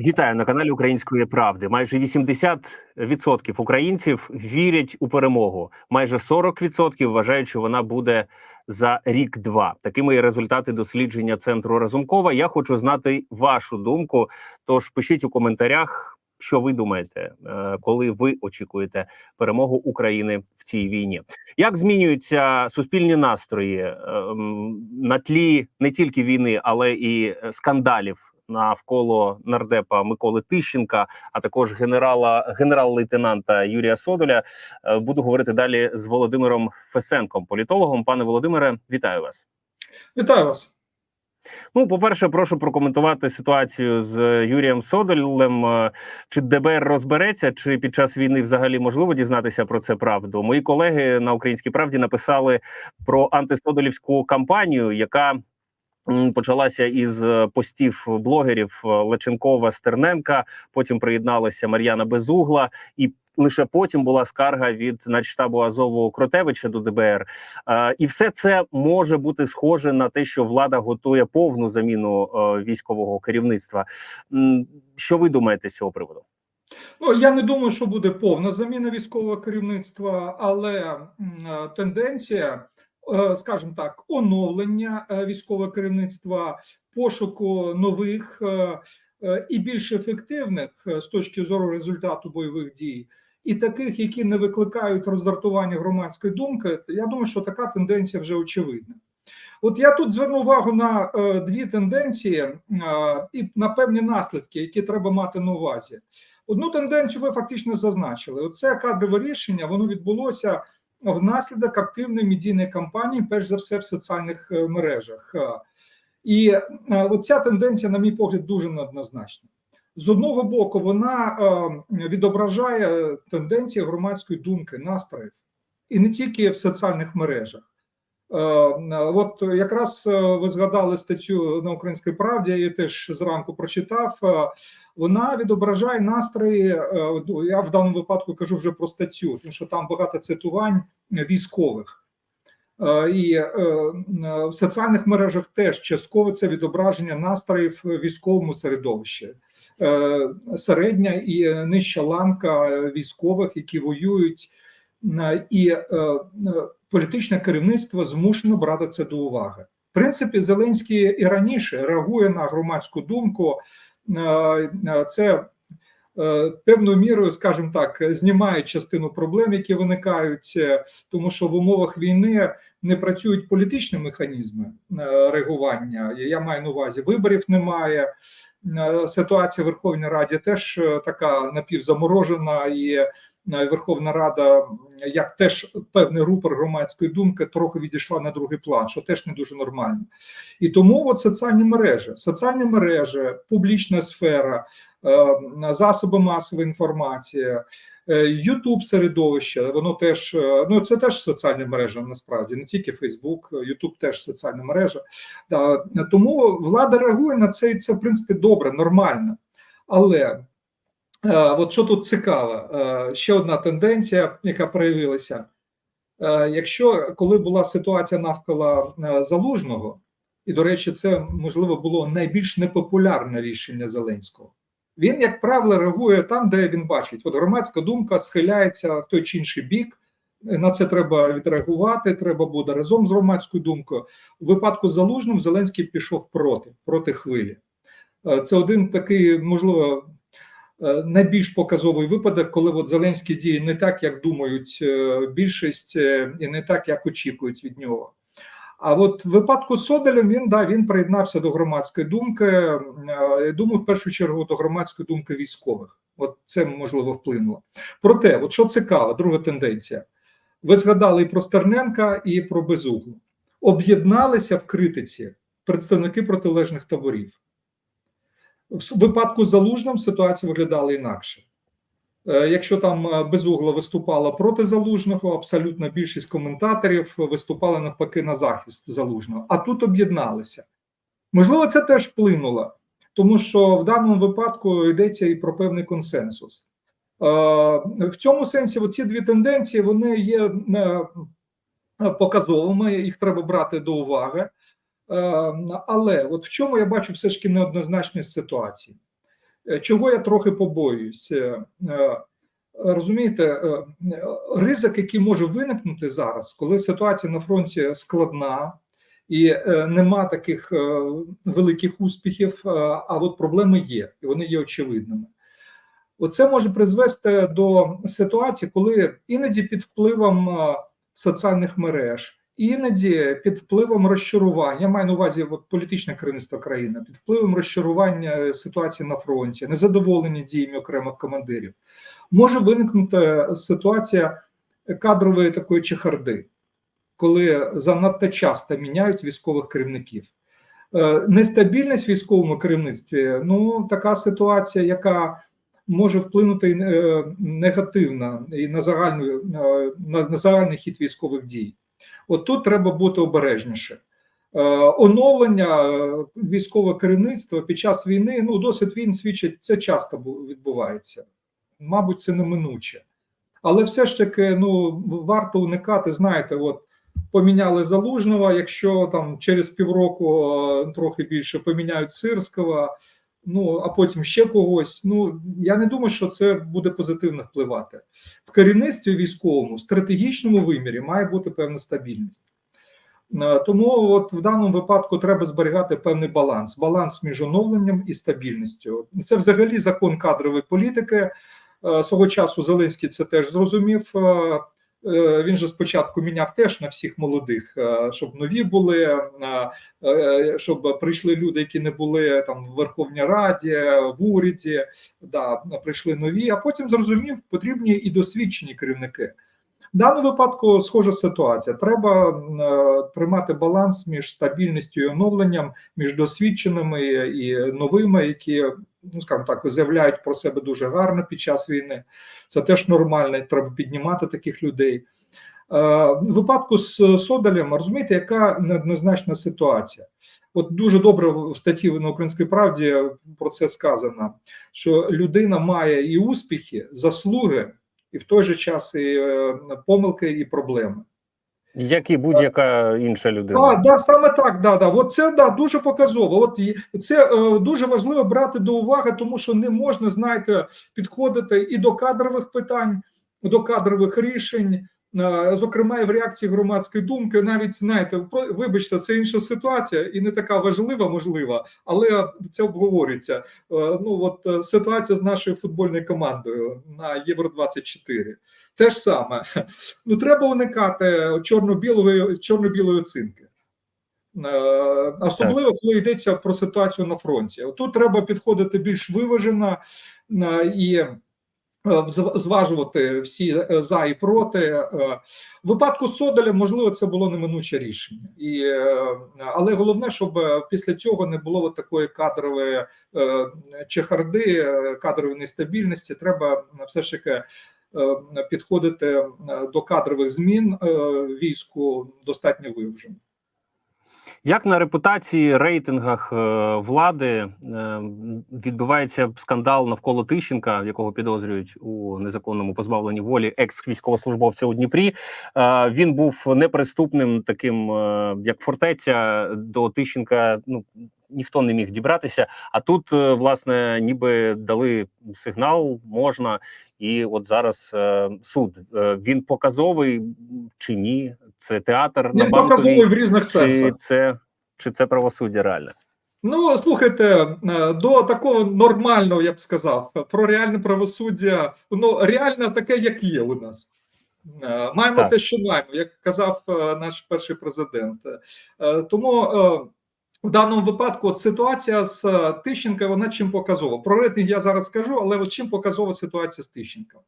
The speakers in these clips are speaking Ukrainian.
Вітаю на каналі Української правди. Майже 80% українців вірять у перемогу. Майже 40% вважають, що вона буде за рік-два. Такими є результати дослідження центру Разумкова. Я хочу знати вашу думку. Тож пишіть у коментарях, що ви думаєте, е, коли ви очікуєте перемогу України в цій війні. Як змінюються суспільні настрої е, на тлі не тільки війни, але і е, скандалів? Навколо нардепа Миколи Тищенка, а також генерала генерал-лейтенанта Юрія Содоля. Е, Буду говорити далі з Володимиром Фесенком, політологом. Пане Володимире, вітаю вас. Вітаю вас. Ну, по-перше, прошу прокоментувати ситуацію з Юрієм Содолем. Е, Чи ДБР розбереться, чи під час війни взагалі можливо дізнатися про це правду? Мої колеги на українській правді написали про антисодолівську кампанію, яка почалася із е, постів блогерів е, Леченкова Стерненка. Потім приєдналася Мар'яна Безугла, і лише потім була скарга від начштабу Азову Кротевича до ДБР. Е, і все це може бути схоже на те, що влада готує повну заміну військового керівництва. Що ви думаєте з цього приводу? Ну я не думаю, що буде повна заміна військового керівництва, але тенденція, скажімо так, оновлення е, військового керівництва, пошуку нових е, е, і більш ефективних е, з точки зору результату бойових дій, і таких, які не викликають роздратування громадської думки. Я думаю, що така тенденція вже очевидна. От я тут зверну увагу на е, дві тенденції е, і на певні наслідки, які треба мати на увазі. Одну тенденцію ви фактично зазначили. Оце кадрове рішення воно відбулося внаслідок активної медійної кампанії, перш за все в соціальних е, мережах. Е, І е, оця тенденція, на мій погляд, дуже неоднозначна. З одного боку, вона відображає тенденції громадської думки, настроїв, і не тільки в соціальних мережах. Е, От якраз е, ви згадали статтю на Українській правді, я теж зранку прочитав. Е, Вона відображає настрої. Я в даному випадку кажу вже про статтю, тому що там багато цитувань військових. І в соціальних мережах теж частково це відображення настроїв військовому середовищі. Середня і нижча ланка військових, які воюють, і політичне керівництво змушено брати це до уваги. В принципі, Зеленський і раніше реагує на громадську думку. Е, е, Це е, певною мірою, скажімо так, знімає частину проблем, які виникають, тому що в умовах війни не працюють політичні механізми реагування. Я маю на увазі виборів немає. Ситуація в Верховній Раді теж така напівзаморожена і Верховна Рада, як теж певний рупор громадської думки, трохи відійшла на другий план, що теж не дуже нормально. І тому от соціальні мережі, соціальні мережі, публічна сфера, е, засоби масової інформації, Ютуб середовище, воно теж е, ну це теж соціальна мережа, насправді не тільки Фейсбук, Ютуб теж соціальна мережа. Тому влада реагує на це, і це в принципі добре, нормально. Але Е, От що тут цікаво, е, ще одна тенденція, яка проявилася. Е, Якщо коли була ситуація навколо е, залужного, і до речі, це можливо було найбільш непопулярне рішення Зеленського. Він, як правило, реагує там, де він бачить. От громадська думка схиляється в той чи інший бік. На це треба відреагувати. Треба буде разом з громадською думкою. У випадку з залужним Зеленський пішов проти проти хвилі. Е, Це один такий, можливо, е, найбільш показовий випадок, коли от Зеленський діє не так, як думають е, більшість, е, і не так, як очікують від нього. А от в випадку з Соделем він да він приєднався до громадської думки. е, Думаю, в першу чергу до громадської думки військових. От це можливо вплинуло. Проте, от що цікаво, друга тенденція. Ви згадали і про Стерненка, і про Безуглу. Об'єдналися в критиці представники протилежних таборів. В випадку з Залужним ситуація виглядала інакше. Е, Якщо там е, Безугла виступала проти залужного, абсолютна більшість коментаторів виступала навпаки на захист залужного, а тут об'єдналися. Можливо, це теж вплинуло, тому що в даному випадку йдеться і про певний консенсус. Е, В цьому сенсі ці дві тенденції вони є показовими, їх треба брати до уваги. Е, Але от в чому я бачу все ж таки неоднозначність ситуації. Е, Чого я трохи побоююся? Е, Розумієте, е, е, ризик, який може виникнути зараз, коли ситуація на фронті складна і нема таких великих успіхів, а от проблеми є, і вони є очевидними. Оце може призвести до ситуації, коли іноді під впливом соціальних мереж, іноді під впливом розчарування, я маю на увазі от, політичне керівництво країни, під впливом розчарування е, ситуації на фронті, незадоволені діями окремих командирів, може виникнути ситуація кадрової такої чехарди, коли занадто часто міняють військових керівників. Е, Нестабільність в військовому керівництві ну така ситуація, яка може вплинути е, негативно і на загальну е, на, на загальний хід військових дій. От тут треба бути обережніше. Е, Оновлення е, військового керівництва під час війни, ну досвід він свідчить, це часто відбувається. Мабуть, це неминуче. Але все ж таки, ну варто уникати, знаєте, от поміняли залужного. Якщо там через півроку е, трохи більше поміняють Сирського, ну а потім ще когось. Ну я не думаю, що це буде позитивно впливати. В керівництві військовому, стратегічному вимірі має бути певна стабільність. Е, Тому от в даному випадку треба зберігати певний баланс: баланс між оновленням і стабільністю. Це взагалі закон кадрової політики. Е, Свого часу Зеленський це теж зрозумів. Е, Він же спочатку міняв теж на всіх молодих, е, щоб нові були, е, щоб прийшли люди, які не були там в Верховній Раді, в уряді. Да, прийшли нові, а потім зрозумів, потрібні і досвідчені керівники. В даному випадку схожа ситуація. Треба е, тримати баланс між стабільністю і оновленням, між досвідченими і новими, які ну скажімо так заявляють про себе дуже гарно під час війни. Це теж нормально. Треба піднімати таких людей. Е, В випадку з Содалем, розумієте, яка неоднозначна ситуація. От дуже добре в статті на Українській правді про це сказано, що людина має і успіхи, заслуги, і в той же час і е, помилки, і проблеми. Як і будь-яка інша людина. А, да, саме так, да, да. От це да, дуже показово. От і це е, дуже важливо брати до уваги, тому що не можна, знаєте, підходити і до кадрових питань, до кадрових рішень, зокрема, і в реакції громадської думки, навіть знаєте, вибачте, це інша ситуація і не така важлива, можлива, але це обговорюється. Е, ну от е, ситуація з нашою футбольною командою на Євро 24 те ж саме. Ну треба уникати чорно-білої чорно-білої оцінки. Е, Особливо, коли йдеться про ситуацію на фронті. Тут треба підходити більш виважено і зважувати всі е, за і проти. Е, В випадку Содоля, можливо, це було неминуче рішення, і, е, але головне, щоб е, після цього не було такої кадрової е, чехарди, е, кадрової нестабільності. Треба все ж таки. е, Підходити е, до кадрових змін е, війську достатньо виважено. Як на репутації, рейтингах е, влади е, відбувається скандал навколо Тищенка, якого підозрюють у незаконному позбавленні волі екс-військовослужбовця у Дніпрі. Е, він був неприступним, таким як фортеця до Тищенка. Ну ніхто не міг дібратися. А тут, власне, ніби дали сигнал, можна. І от зараз е, суд е, він показовий чи ні? Це театр на банковій показовий в різних чи сенсах. це, чи це правосуддя реальне? Ну слухайте, е, до такого нормального, я б сказав, про реальне правосуддя, ну реально таке, як є у нас. Е, Маємо Так. те, що маємо, як казав наш перший президент. Тому в даному випадку от ситуація з е, Тищенка, вона чим показова. Про рейтинг я зараз скажу, але от чим показова ситуація з Тищенком.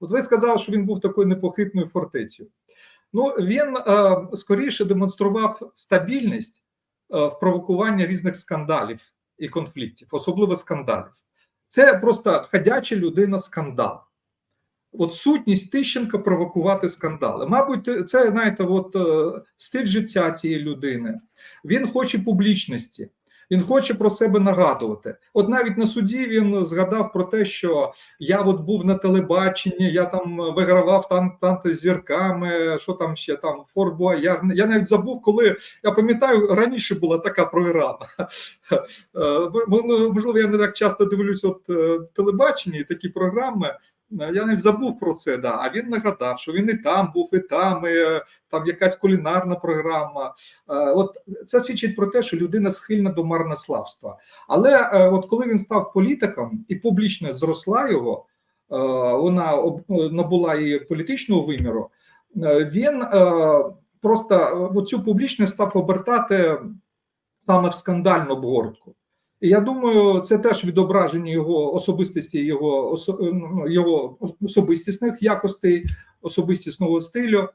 От ви сказали, що він був такою непохитною фортецею. Ну він е, скоріше демонстрував стабільність е, в провокуванні різних скандалів і конфліктів, особливо скандалів. Це просто ходяча людина скандал. От сутність Тищенка провокувати скандали. Мабуть, це знаєте, от е, стиль життя цієї людини. Він хоче публічності. Він хоче про себе нагадувати. От навіть на суді він згадав про те, що я от був на телебаченні, я там вигравав тан танти з зірками, що там ще там Форт Боярд. Я навіть забув, коли я пам'ятаю, раніше була така програма. Е, Можливо, можливо, я не так часто дивлюсь от е, телебачення і такі програми. Я навіть забув про це, да. а він нагадав, що він і там був, і там, і е, там якась кулінарна програма. Е, От це свідчить про те, що людина схильна до марнославства. Але е, от коли він став політиком і публічно зросла його, вона набула і політичного виміру, він просто цю публічність став обертати саме в скандальну обгортку. Я думаю, це теж відображення його особистості, його ну, його особистісних якостей, особистісного стилю.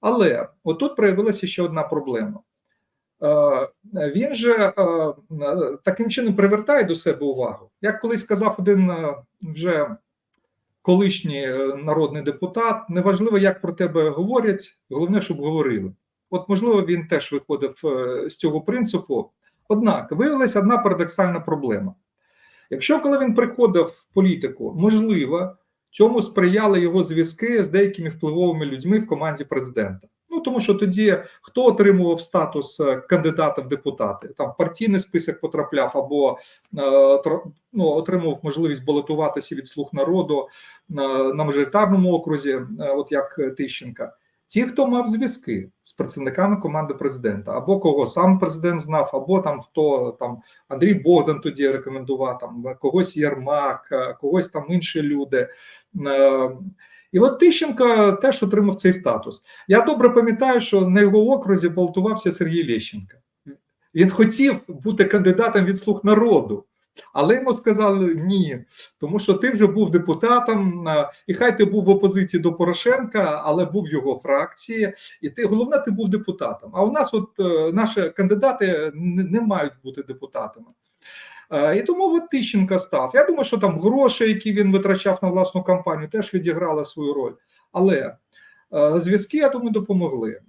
Але отут проявилася ще одна проблема. Е, Він же е, е, таким чином привертає до себе увагу. Як колись казав один е, вже колишній е, народний депутат, неважливо, як про тебе говорять, головне, щоб говорили. От, можливо, він теж виходив е, з цього принципу. Однак виявилася одна парадоксальна проблема. Якщо коли він приходив в політику, можливо, цьому сприяли його зв'язки з деякими впливовими людьми в команді президента. Ну тому що тоді хто отримував статус е, кандидата в депутати, там партійний список потрапляв або е, ну, отримував можливість балотуватися від слуг народу е, на мажоритарному окрузі, от як Тищенка. Ті, хто мав зв'язки з працівниками команди президента, або кого сам президент знав, або там хто там Андрій Богдан тоді рекомендував, там когось Єрмак, е, когось там інші люди. Е, І от Тищенко теж отримав цей статус. Я добре пам'ятаю, що на його окрузі балотувався Сергій Лещенко. Він хотів бути кандидатом від слуг народу, але йому сказали ні, тому що ти вже був депутатом, е, і хай ти був в опозиції до Порошенка, але був його фракції, і ти головне, ти був депутатом. А у нас, от е, наші кандидати не, мають бути депутатами. Е, І тому от Тищенко став. Я думаю, що там гроші, які він витрачав на власну кампанію, теж відіграли свою роль. Але зв'язки, я думаю, допомогли.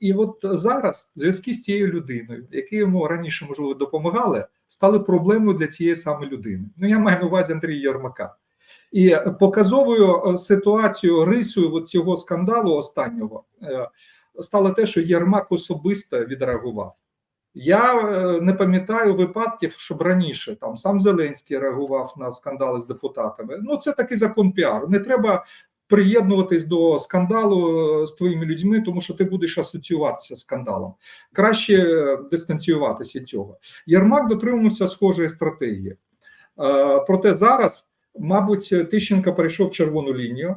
І от зараз зв'язки з цією людиною, які йому раніше, можливо, допомагали, стали проблемою для цієї самої людини. Ну, я маю на увазі Андрія Єрмака. І показовою е, ситуацією, рисою цього скандалу останнього е, стало те, що Єрмак особисто відреагував. Я е, не пам'ятаю випадків, щоб раніше там сам Зеленський реагував на скандали з депутатами. Ну це такий закон піару. Не треба приєднуватись до скандалу е, з твоїми людьми, тому що ти будеш асоціюватися з скандалом. Краще дистанціюватися від цього. Єрмак дотримувався схожої стратегії. Е, Проте зараз, мабуть, Тищенко перейшов червону лінію.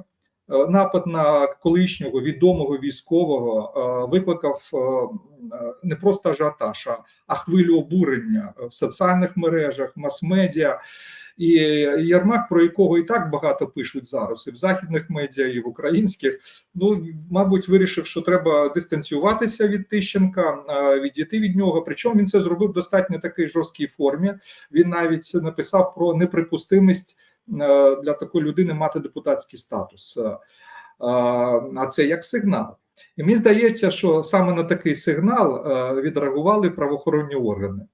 Е, Напад на колишнього відомого військового викликав не просто ажіотаж, а хвилю обурення в соціальних мережах, мас-медіа. І Єрмак, про якого і так багато пишуть зараз, і в західних медіа, і в українських, ну мабуть, вирішив, що треба дистанціюватися від Тищенка, відійти від нього. Причому він це зробив в достатньо такій жорсткій формі. Він навіть написав про неприпустимість для такої людини мати депутатський статус. А це як сигнал. І мені здається, що саме на такий сигнал відреагували правоохоронні органи.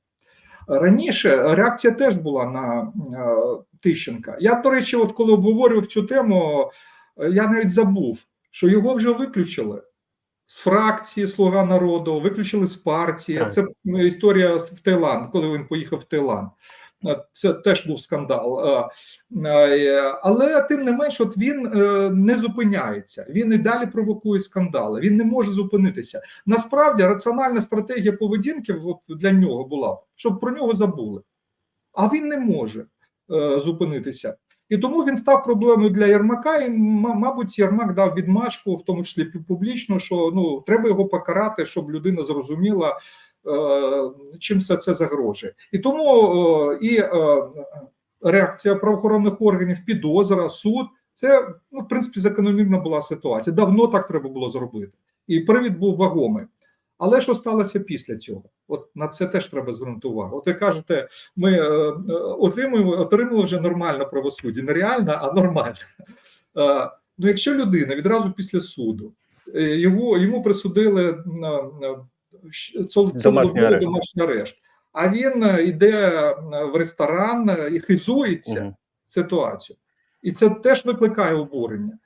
Раніше реакція теж була на е, Тищенка. Я, до речі, от коли обговорював цю тему, е, я навіть забув, що його вже виключили з фракції Слуга народу, виключили з партії. Це історія в Таїланд, коли він поїхав в Таїланд. Це теж був скандал. Але тим не менш, от він е, не зупиняється. Він і далі провокує скандали. Він не може зупинитися. Насправді раціональна стратегія поведінки для нього була, щоб про нього забули. А він не може е, зупинитися. І тому він став проблемою для Єрмака. І, мабуть, Єрмак дав відмашку, в тому числі публічно, що ну треба його покарати, щоб людина зрозуміла, чим все це загрожує. І тому е, і е, реакція правоохоронних органів, підозра, суд це ну, в принципі закономірна була ситуація. Давно так треба було зробити. І привід був вагомий. Але що сталося після цього? От на це теж треба звернути увагу. От ви кажете, ми е, е, отримуємо отримали вже нормальне правосуддя, не реальне, а нормальне. Е, ну, якщо людина відразу після суду е, його йому присудили цілодобовий Домашній арешт. а він е, йде е, в ресторан е, і хизується Мгм. ситуацією. І це теж викликає обурення.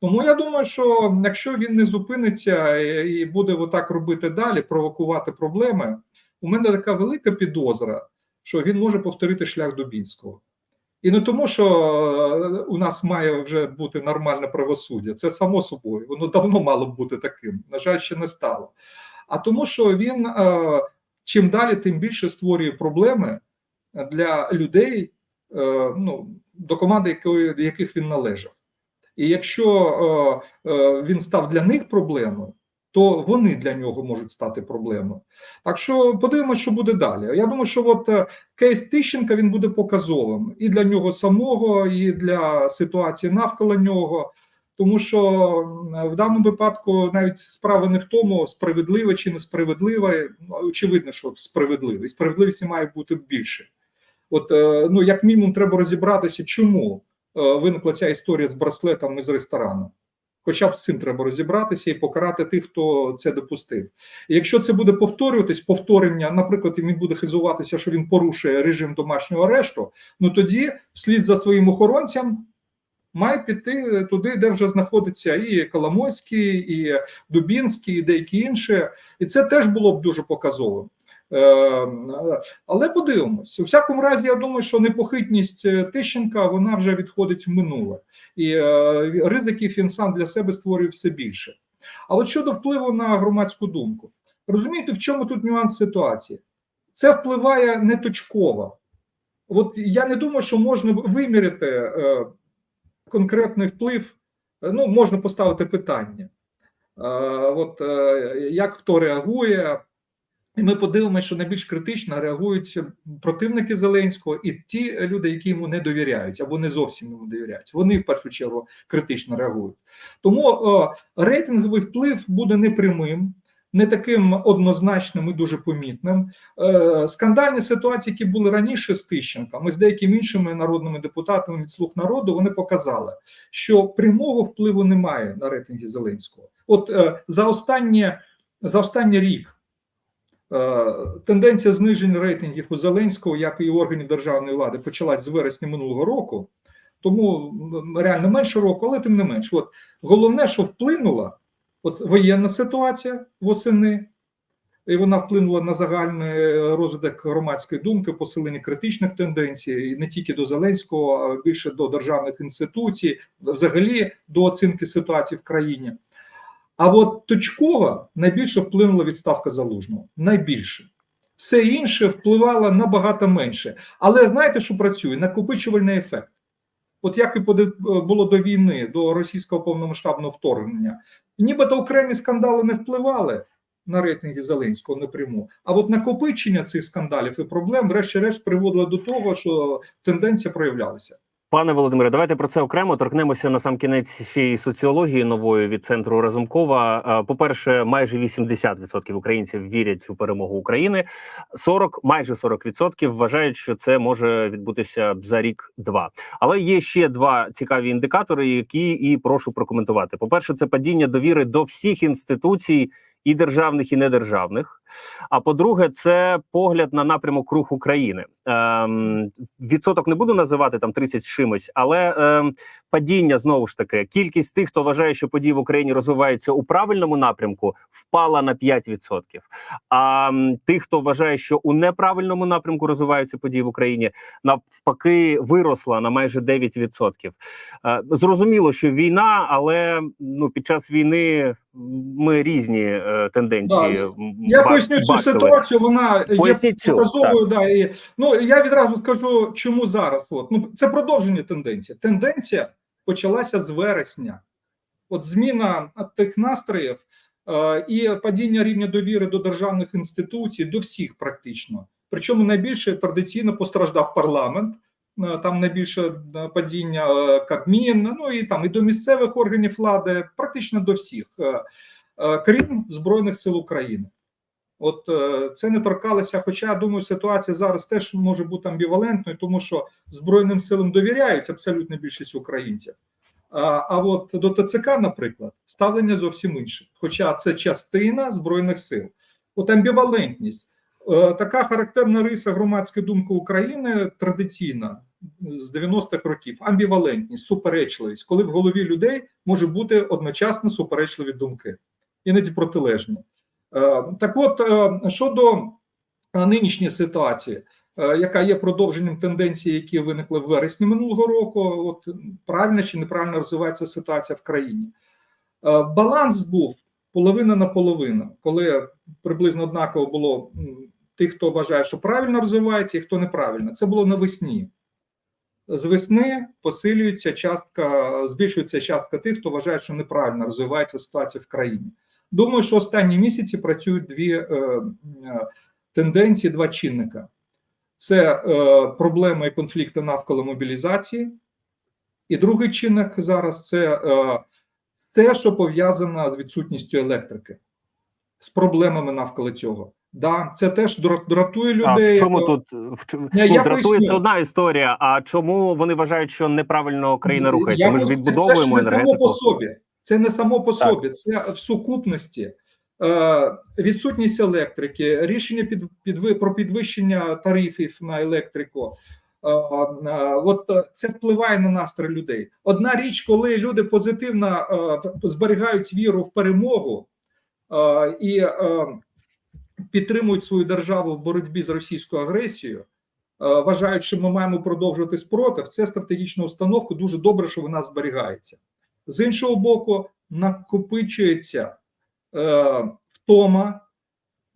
Тому я думаю, що якщо він не зупиниться і буде отак робити далі, провокувати проблеми, у мене така велика підозра, що він може повторити шлях Дубінського. І не тому, що е, у нас має вже бути нормальне правосуддя, це само собою, воно давно мало б бути таким. На жаль, ще не стало. А тому, що він е, чим далі, тим більше створює проблеми для людей, е, ну, до команди, якої, до яких він належав. І якщо е, він став для них проблемою, то вони для нього можуть стати проблемою. Так що подивимося, що буде далі. Я думаю, що от кейс Тищенка він буде показовим і для нього самого, і для ситуації навколо нього. Тому що в даному випадку навіть справа не в тому, справедливе чи несправедливе. Ну, Очевидно, що справедливе. І справедливості має бути більше. От е, ну як мінімум, треба розібратися, чому е, виникла ця історія з браслетом із ресторану. Хоча б з цим треба розібратися і покарати тих, хто це допустив. І якщо це буде повторюватись, повторення, наприклад, і він буде хизуватися, що він порушує режим домашнього арешту, ну тоді вслід за своїм охоронцям має піти туди, де вже знаходиться і Коломойський, і Дубінський, і деякі інші. І це теж було б дуже показовим. Е, Але подивимось. У всякому разі, я думаю, що непохитність е, Тищенка вона вже відходить в минуле, і е, ризиків він сам для себе створює все більше. А от щодо впливу на громадську думку, розумієте, в чому тут нюанс ситуації? Це впливає не точково. От я не думаю, що можна виміряти конкретний вплив. Е, Ну, можна поставити питання. Е, От е, як хто реагує, і ми подивимося, що найбільш критично реагують противники Зеленського і ті люди, які йому не довіряють або не зовсім йому довіряють. Вони в першу чергу критично реагують. Тому рейтинговий вплив буде непрямим, не таким однозначним і дуже помітним. Е, скандальні ситуації, які були раніше з Тищенком і з деякими іншими народними депутатами від слуг народу, вони показали, що прямого впливу немає на рейтинги Зеленського. От е, за останнє за останній рік. Е, Тенденція зниження рейтингів у Зеленського, як і органів державної влади, почалась з вересня минулого року, тому реально менше року, але тим не менш. От головне, що вплинула от воєнна ситуація восени, і вона вплинула на загальний розвиток громадської думки, посилення критичних тенденцій, не тільки до Зеленського, а більше до державних інституцій, взагалі до оцінки ситуації в країні. А от точково найбільше вплинула відставка залужного. Найбільше. Все інше впливало набагато менше. Але знаєте, що працює? Накопичувальний ефект. От як і було до війни, до російського повномасштабного вторгнення, нібито окремі скандали не впливали на рейтинги Зеленського напряму. А от накопичення цих скандалів і проблем, врешті-решт, приводило до того, що тенденція проявлялася. Пане Володимире, давайте про це окремо торкнемося на сам кінець ще й соціології нової від центру Разумкова. По-перше, майже 80% українців вірять у перемогу України. 40, майже 40% вважають, що це може відбутися за рік-два. Але є ще два цікаві індикатори, які і прошу прокоментувати. По перше, це падіння довіри до всіх інституцій. І державних, і недержавних. А по-друге, це погляд на напрямок рух України. Ем, відсоток не буду називати там 30 з чимось, але ем, падіння знову ж таки. Кількість тих, хто вважає, що події в Україні розвиваються у правильному напрямку, впала на 5%. А м, тих, хто вважає, що у неправильному напрямку розвиваються події в Україні, навпаки, виросла на майже 9%. Е, зрозуміло, що війна, але ну під час війни ми різні е, тенденції. Да, Я поясню цю ситуацію. Вона є Поясніть цю, показовою. Да, і, ну я відразу скажу, чому зараз. От ну це продовження тенденції. Тенденція почалася з вересня. От зміна тих настроїв е, і падіння рівня довіри до державних інституцій, до всіх практично. Причому найбільше традиційно постраждав парламент. Е, Там найбільше е, падіння е, Кабмін, ну і там і до місцевих органів влади, практично до всіх, крім Збройних сил України. От це не торкалося. Хоча я думаю, ситуація зараз теж може бути амбівалентною, тому що Збройним силам довіряють абсолютно більшість українців. А, а от до ТЦК, наприклад, ставлення зовсім інше. Хоча це частина збройних сил. От амбівалентність. Така характерна риса громадської думки України традиційна з 90-х років амбівалентність, суперечливість, коли в голові людей може бути одночасно суперечливі думки, іноді протилежні. Е, Так от е, щодо е, нинішньої ситуації, яка є продовженням тенденцій, які виникли в вересні минулого року, от правильно чи неправильно розвивається ситуація в країні. Баланс був половина на половину, коли приблизно однаково було тих, хто вважає, що правильно розвивається, і хто неправильно. Це було навесні. З весни посилюється частка, збільшується частка тих, хто вважає, що неправильно розвивається ситуація в країні. Думаю, що останні місяці працюють дві е, е, тенденції, два чинника: це е, проблеми і конфлікти навколо мобілізації, і другий чинник зараз це е, все, що пов'язано з відсутністю електрики, з проблемами навколо цього. Да, це теж дра- дратує людей. А в чому тут в чому ну, я дратує це одна історія? А чому вони вважають, що неправильно країна рухається? Я Ми ж відбудовуємо це ж не само по собі. Це не само по Так. собі, це в сукупності. Е, відсутність електрики, рішення під, під, про підвищення тарифів на електрику. Е, е, от е, це впливає на настрій людей. Одна річ, коли люди позитивно е, зберігають віру в перемогу е, і е, підтримують свою державу в боротьбі з російською агресією, е, вважають, що ми маємо продовжувати спротив. Це стратегічна установка. Дуже добре, що вона зберігається. З іншого боку, накопичується е, втома,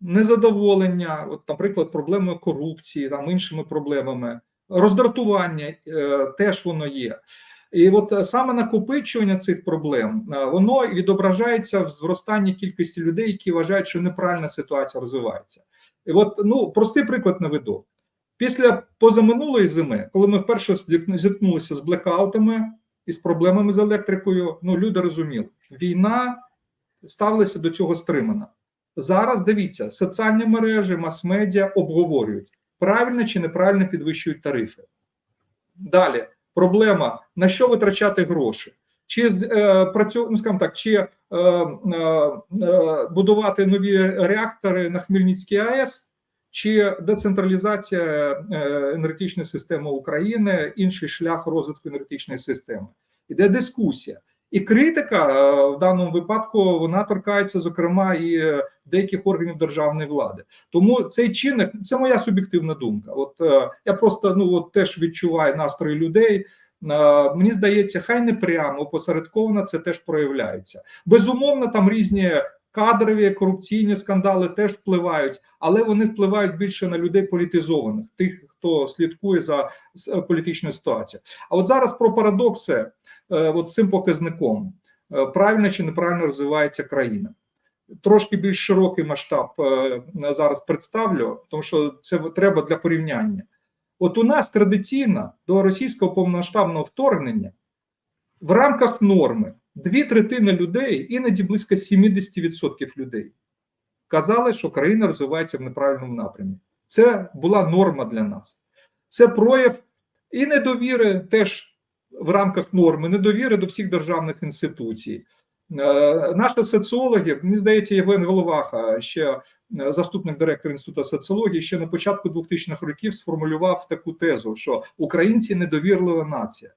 незадоволення, от, наприклад, проблеми корупції, там іншими проблемами, роздратування е, теж воно є. І от е, саме накопичування цих проблем е, воно відображається в зростанні кількості людей, які вважають, що неправильна ситуація розвивається. І от ну простий приклад наведу. Після позаминулої зими, коли ми вперше зіткнулися з блекаутами і з проблемами з електрикою, ну люди розуміли, війна ставилася до цього стримано. Зараз дивіться, соціальні мережі, мас-медіа обговорюють, правильно чи неправильно підвищують тарифи. Далі проблема: на що витрачати гроші? Чи е, працю, ну, скажімо так, чи е, е, будувати нові реактори на Хмельницькій АЕС, чи децентралізація е, енергетичної системи України, інший шлях розвитку енергетичної системи? Іде дискусія. І критика е, в даному випадку вона торкається, зокрема, і е, деяких органів державної влади. Тому цей чинник це моя суб'єктивна думка. От е, я просто ну от теж відчуваю настрої людей. Мені здається, хай не прямо опосередковано це теж проявляється. Безумовно, там різні кадрові корупційні скандали теж впливають, але вони впливають більше на людей політизованих, тих, хто слідкує за політичною ситуацією. А от зараз про парадокси, от цим показником, Е, правильно чи неправильно розвивається країна. Трошки більш широкий масштаб е, зараз представлю, тому що це треба для порівняння. От у нас традиційно до російського повномасштабного вторгнення в рамках норми дві третини людей, іноді близько 70% людей, казали, що країна розвивається в неправильному напрямі. Це була норма для нас. Це прояв і недовіри теж в рамках норми, недовіри до всіх державних інституцій. Е, Наші соціологи, мені здається, Євген Головаха, ще е, заступник директора інституту соціології, ще на початку 2000-х років сформулював таку тезу, що українці недовірлива нація.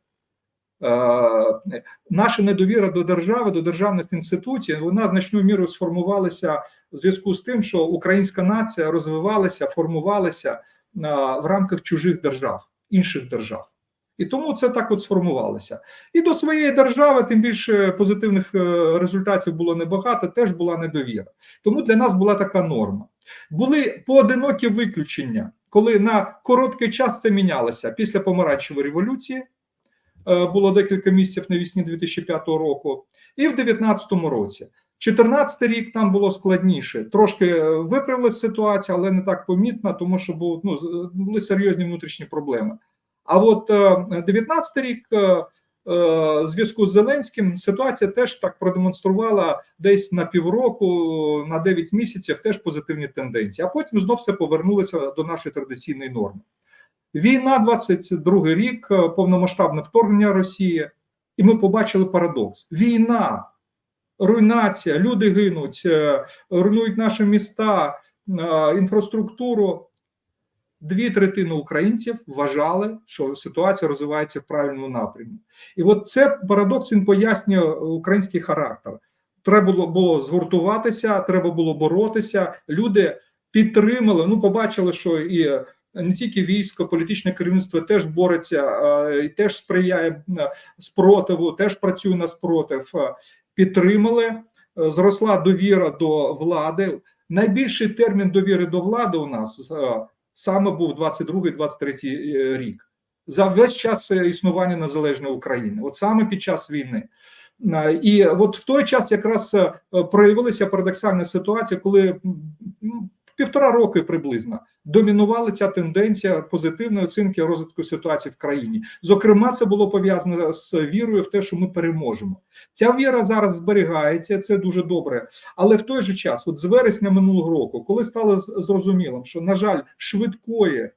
Е, Наша недовіра до держави, до державних інституцій, вона значною мірою сформувалася в зв'язку з тим, що українська нація розвивалася, формувалася в рамках чужих держав, інших держав. І тому це так от сформувалося. І до своєї держави, тим більше позитивних е, результатів було небагато, теж була недовіра. Тому для нас була така норма. Були поодинокі виключення, коли на короткий час це мінялося після помаранчевої революції. е, Було декілька місяців навесні 2005 року, і в 2019 році. 14 рік там було складніше. Трошки е, виправилася ситуація, але не так помітно, тому що був, ну, були серйозні внутрішні проблеми. А от е, 19 рік е, е, зв'язку з Зеленським ситуація теж так продемонструвала десь на півроку, на 9 місяців теж позитивні тенденції. А потім знов все повернулося до нашої традиційної норми. Війна, 22 рік, е, повномасштабне вторгнення Росії, і ми побачили парадокс: війна, руйнація, люди гинуть, е, руйнують наші міста. інфраструктуру. Дві третини українців вважали, що ситуація розвивається в правильному напрямі, і от це парадокс він пояснює український характер. Треба було, було згуртуватися, треба було боротися. Люди підтримали. Ну, побачили, що і не тільки військо, політичне керівництво теж бореться, е, і теж сприяє е, спротиву, теж працює на спротив. Е, Підтримали, е, зросла довіра до влади. Найбільший термін довіри до влади у нас е, саме був 22-23 рік. За весь час е, існування незалежної України, от саме під час війни. Е, І от в той час якраз е, проявилася парадоксальна ситуація, коли півтора роки приблизно домінувала ця тенденція позитивної оцінки розвитку ситуації в країні. Зокрема, це було пов'язано з вірою в те, що ми переможемо. Ця віра зараз зберігається, це дуже добре. Але в той же час, от з вересня минулого року, коли стало зрозумілим, що на жаль, швидкої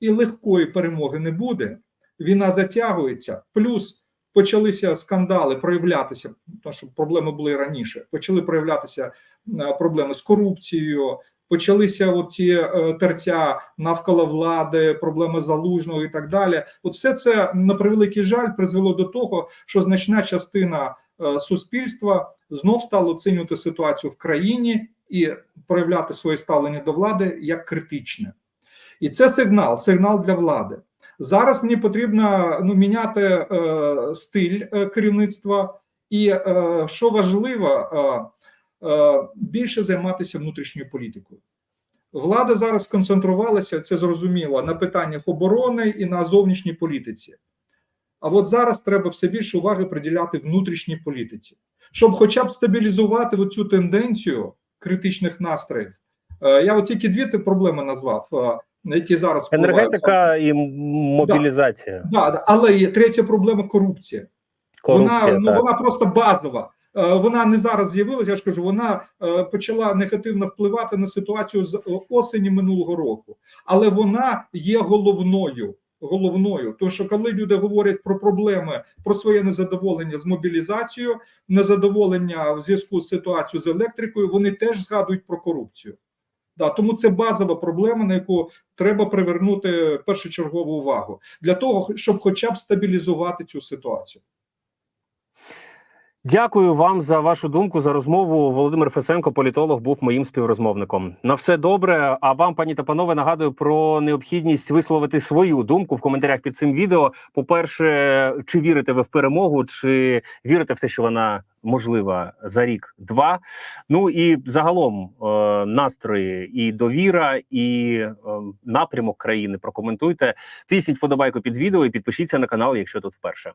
і легкої перемоги не буде, війна затягується, плюс почалися скандали проявлятися, тому що проблеми були раніше. Почали проявлятися е, проблеми з корупцією. Почалися оці е, терця навколо влади, проблеми залужного і так далі. От все це на превеликий жаль призвело до того, що значна частина е, суспільства знов стала оцінювати ситуацію в країні і проявляти своє ставлення до влади як критичне. І це сигнал, сигнал для влади. Зараз мені потрібно ну, міняти е, стиль е, керівництва, і е, що важливо, е, більше займатися внутрішньою політикою. Влада зараз сконцентрувалася, це зрозуміло, на питаннях оборони і на зовнішній політиці. А от зараз треба все більше уваги приділяти внутрішній політиці, щоб хоча б стабілізувати цю тенденцію критичних настроїв. Е, Я от тільки дві проблеми назвав, е, які зараз. Енергетика і мобілізація. Да, да, але є третя проблема корупція. Корупція, вона, ну, вона просто базова. Е, Вона не зараз з'явилася, я ж кажу, вона е, почала негативно впливати на ситуацію з е, осені минулого року, але вона є головною. Головною, тому що коли люди говорять про проблеми, про своє незадоволення з мобілізацією, незадоволення в зв'язку з ситуацією з електрикою, вони теж згадують про корупцію. Да, тому це базова проблема, на яку треба привернути першочергову увагу для того, щоб хоча б стабілізувати цю ситуацію. Дякую вам за вашу думку за розмову. Володимир Фесенко, політолог, був моїм співрозмовником. На все добре. А вам, пані та панове, нагадую про необхідність висловити свою думку в коментарях під цим відео. По перше, чи вірите ви в перемогу, чи вірите в те, що вона можлива за рік-два? Ну і загалом е, настрої і довіра, і е, напрямок країни прокоментуйте. Тисніть вподобайку під відео і підпишіться на канал, якщо тут вперше.